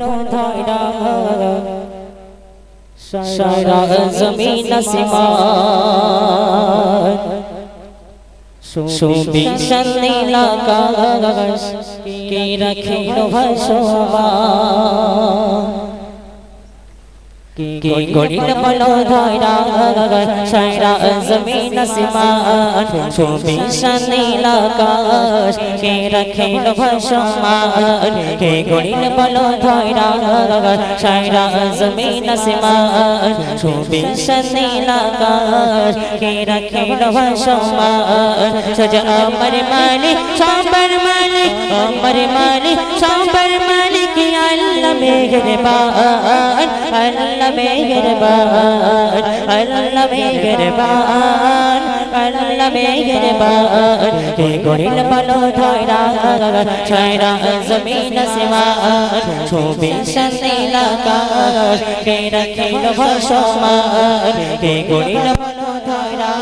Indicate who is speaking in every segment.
Speaker 1: ধরা সারা জমিন আসমান। সুবিশাল নীলাকাশ কে রাখিল ভাসমান গড়িল বলো ধরা সারা জমিন আসমান সুবিশাল নীলাকাশ কে রাখিল ভাসমান কে গড়িল বলো ধরা সারা জমিন আসমান সুবিশাল নীলাকাশ কে রাখিল ভাসমান সজা আমার মালিক সাম্বার মালিক আমার মালিক সাম্বার মালিক আল্লাহ মেহেরবান আল্লাহ মেহেরবান আল্লাহ মেহেরবান আল্লাহ মেহেরবান কে গরিল বলো ধরা ছায়রা জমিন আসমান, ছবি সন্দিলাকাশ কে রাখিল ভাসমান কে গরিল বলো ধরা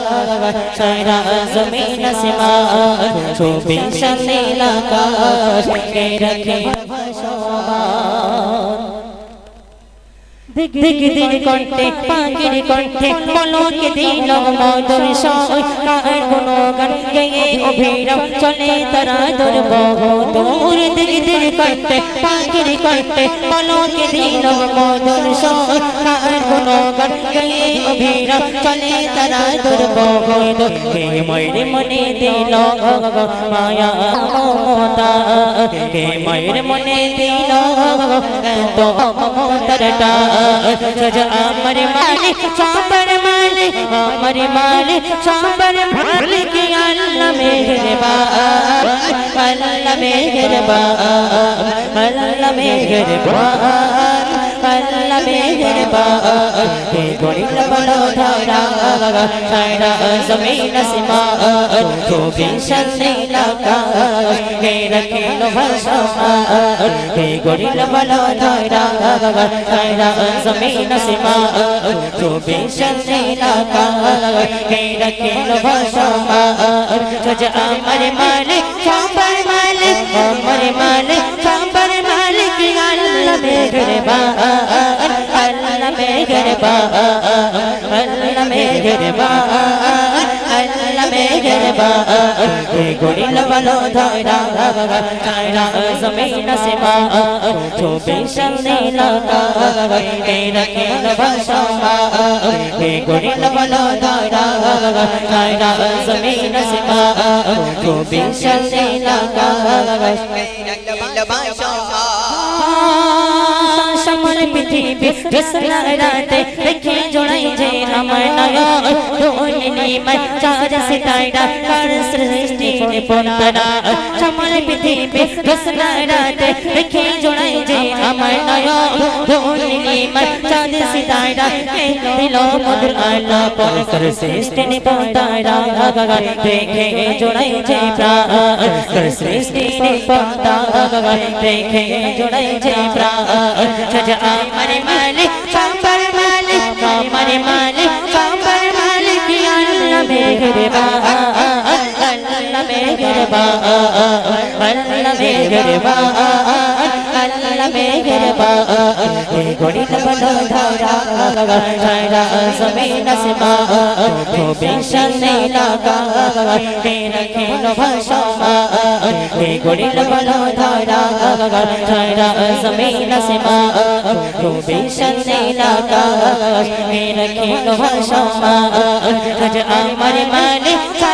Speaker 1: ছায়রা জমিন আসমান, ছবি সন্দিলাকাশ কে রাখিল ভাসমান। দিক কণ্ঠে পাখির কণ্ঠে পলকে দিল মধুর সয়। কার কোন গান গেয়ে অভিরাম চলে তারা তোর বহুদূর দিক দিক কণ্ঠে পাখির কণ্ঠে পলকে দিল মধুর কে মনে দিল মায়া মমতা। কে ময়ূর মনে দিল, তো মমতারটা সজ আমার মালিক সাম্বার মালিক আমার মালিক সাম্বার কি আল্লাহ মেহেরবা? আল্লাহ মেহেরবা, আল্লাহ মেহেরবান আল্লাহ মেহেরবান কে গরিল বলো ধরা সারা জমিন আসমান ছবি সন্দিলাকাশ কে রাখিল ভাসমান কে গরিল বলো মালিক কে গরিল বলো ধরা সারা জমিন আসমান ছবি পৃথিবী জোড়াই যে আমার নয়ন ধোনি মাই চার সিতারা কার সৃষ্টি পন্তরা সমর পৃথিবী রসলারাতে দেখে জোড়াই যে আমার নয়ন ধোনি মাই চার সিতারা দিল মধুর আলা পর কর সৃষ্টি পন্তরা দেখে জোড়াই যে প্রাণ কর সৃষ্টি পন্তরা দেখে জোড়াই যে প্রাণ সজা আমার মালিক সাম্বার মালিক আমার মালিক সাম্বার মালিক আল্লাহ মেহেরবান আল্লাহ মেহেরবান আল্লাহ মেহেরবান কে গড়িল বলো ধরা বলো ধরা জমিন আসমান ছবি সন্দিলাকাশ কে রাখিল আমার মালিক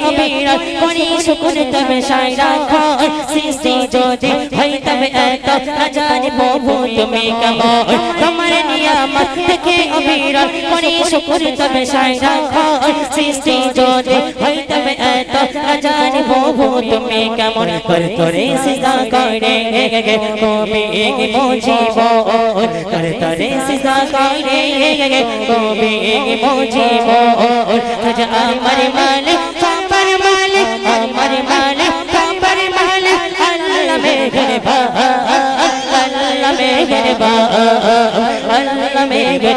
Speaker 1: অবিরাল করি শুকুর তবে সাইরা খান সৃষ্টি যদি হয় তবে এত না জানি তুমি কেমন? তোমার নিয়ামত থেকে অবিরাল করি শুকুর তবে সাইরা খান সৃষ্টি যদি হয় তবে এত না জানি তুমি কেমন? কর তোরে সিজা করে, কবি এক মুজিব। তোরে সিজা করে, কবি এক আজ আমার মালিক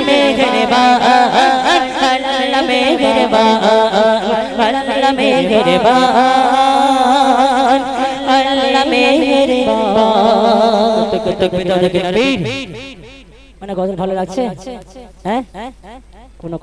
Speaker 1: বিদায় নবীর মানে গজল ভালো লাগছে হ্যাঁ কোনো